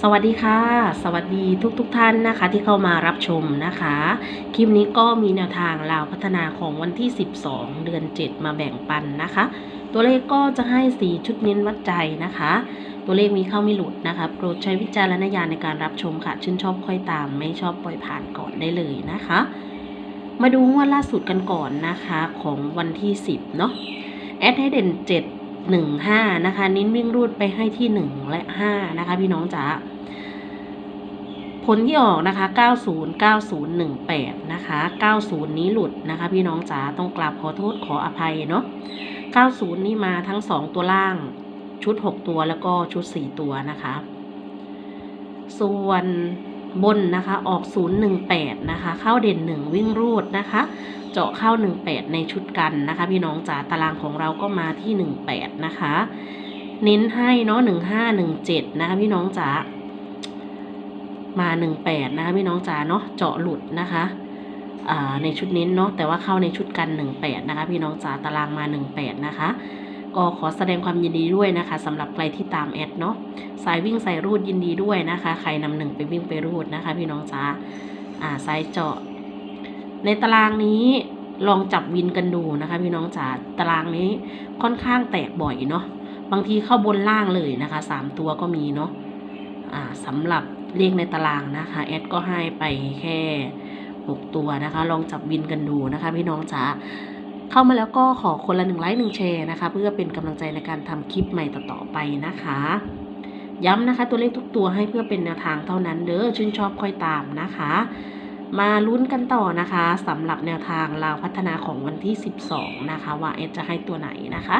สวัสดีค่ะ สวัสดีทุกๆทท่านนะคะ ที่เข้ามารับชมนะคะ คลิปนี้ก็มีแนวทางลาวพัฒนาของวันที่ 12 เดือน 7 มาแบ่งปันนะคะ ตัวเลขก็จะให้ 4 ชุดเน้นวัดใจนะคะ ตัวเลขมีเข้าไม่หลุดนะคะ โปรดใช้วิจารณญาณในการรับชมค่ะ ชื่นชอบค่อยตาม ไม่ชอบปล่อยผ่านก่อนได้เลยนะคะ มาดูงวดล่าสุดกันก่อนนะคะของวันที่ 10 เนาะแอดให้เด่น 7 1 5นะคะนิ้นวิ่งรูดไปให้ที่1และ5นะคะ พี่น้องจ๋าผลที่ออกนะคะ 90 9018 นะคะ 90 นี้หลุดนะคะ พี่น้องจ๋าต้องกราบขอโทษขออภัยเนาะ 90 นี่มาทั้ง 2 ตัวล่าง ชุด 6 ตัวแล้วก็ชุด 4 ตัวนะคะ ส่วน บนนะคะออก 018 นะคะ เข้าเด่น 1 วิ่งรูดนะคะ เจาะเข้า 18 ในชุดกันนะคะ พี่น้องจ๋าตารางของเราก็มาที่ 18 นะคะ เน้นให้เนาะ1517 นะคะพี่น้องจ๋ามา 18 นะคะพี่น้องจ๋าเนาะเจาะหลุดนะคะในชุดเน้นเนาะแต่ว่าเข้าในชุดกัน 18 นะคะ พี่น้องจ๋าตารางมา 18 นะคะ ก็ขอแสดงความยินดีด้วยนะคะสำหรับใครที่ตามแอดเนาะสายวิ่งสายรูดยินดีด้วยนะคะ ใครนำหนึ่งไปวิ่งไปรูดนะคะ พี่น้องจ๋าอ่าสายเจาะ ในตารางนี้ลองจับวินกันดูนะคะ พี่น้องจ๋าตารางนี้ค่อนข้างแตกบ่อยเนาะบางทีเข้าบนล่างเลยนะคะสามตัวก็มีเนาะอ่าสำหรับเลขในตารางนะคะแอดก็ให้ไปแค่หกตัวนะคะ ลองจับวินกันดูนะคะ พี่น้องจ๋า เข้ามาแล้วก็ขอคนละหนึ่งไลค์หนึ่งแชร์นะคะ เพื่อเป็นกำลังใจในการทำคลิปใหม่ต่อๆไปนะคะ ย้ำนะคะตัวเลขทุกตัวให้เพื่อเป็นแนวทางเท่านั้นเด้อชื่นชอบค่อยตามนะคะ มาลุ้นกันต่อนะคะสำหรับแนวทางลาวพัฒนาของวันที่ 12 นะคะ ว่าเอสจะให้ตัวไหนนะคะ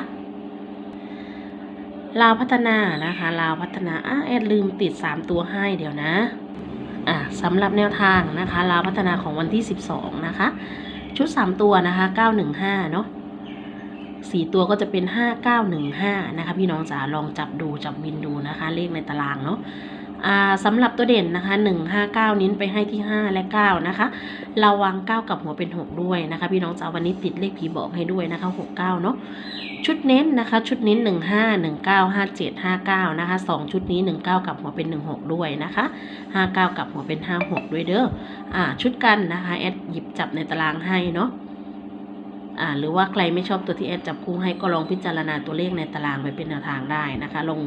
ลาวพัฒนานะคะลาวพัฒนาอะเอสลืมติด 3 ตัวให้เดี๋ยวนะอะสำหรับแนวทางนะคะลาวพัฒนาของวันที่ 12 นะคะ ชุด 3 ตัวนะคะ 915 เนาะสี่ตัวก็จะเป็น 5915 นะคะ พี่น้องจ๋าลองจับดูจับวินดูนะคะ เลขในตารางเนาะ สำหรับตัวเด่นนะคะ 159 นิ้นไปให้ที่ 5 และ 9 นะคะ เราวาง 9 กับหัวเป็น 6 ด้วยนะคะ พี่น้องจ๋าวันนี้ติดเลขผีบอกให้ด้วยนะคะ 69 เนาะชุดเน้นนะคะ ชุดเน้น 15 19 57 59 นะคะ 2 ชุดนี้ 19 กับหัวเป็น 16 ด้วยนะคะ 59 กับหัวเป็น 56 ด้วยเด้ออ่าชุดกันนะคะแอดหยิบจับในตารางให้เนาะ หรือว่าใครไม่ชอบตัวที่แอดจับคู่ให้ก็ลองพิจารณาตัวเลขในตารางไปเป็นแนวทางได้นะคะลง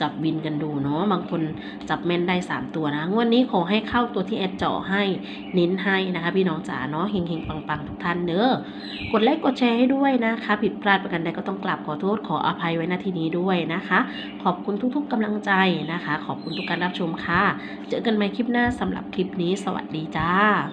จับวินกันดูเนาะบางคนจับแม่นได้ 3 ตัวนะงวดนนี้ขอให้เข้าตัวที่แอดเจาะให้เน้นให้นะคะ พี่น้องจ๋าเนาะเฮงๆปังๆทุกท่านเด้อกดไลค์กดแชร์ให้ด้วยนะคะ ผิดพลาดประกันใดก็ต้องกราบขอโทษขออภัยไว้ณที่นี้ด้วยนะคะ ขอบคุณทุกๆกำลังใจนะคะ ขอบคุณทุกการรับชมค่ะ เจอกันใหม่คลิปหน้าสำหรับคลิปนี้ สวัสดีจ้า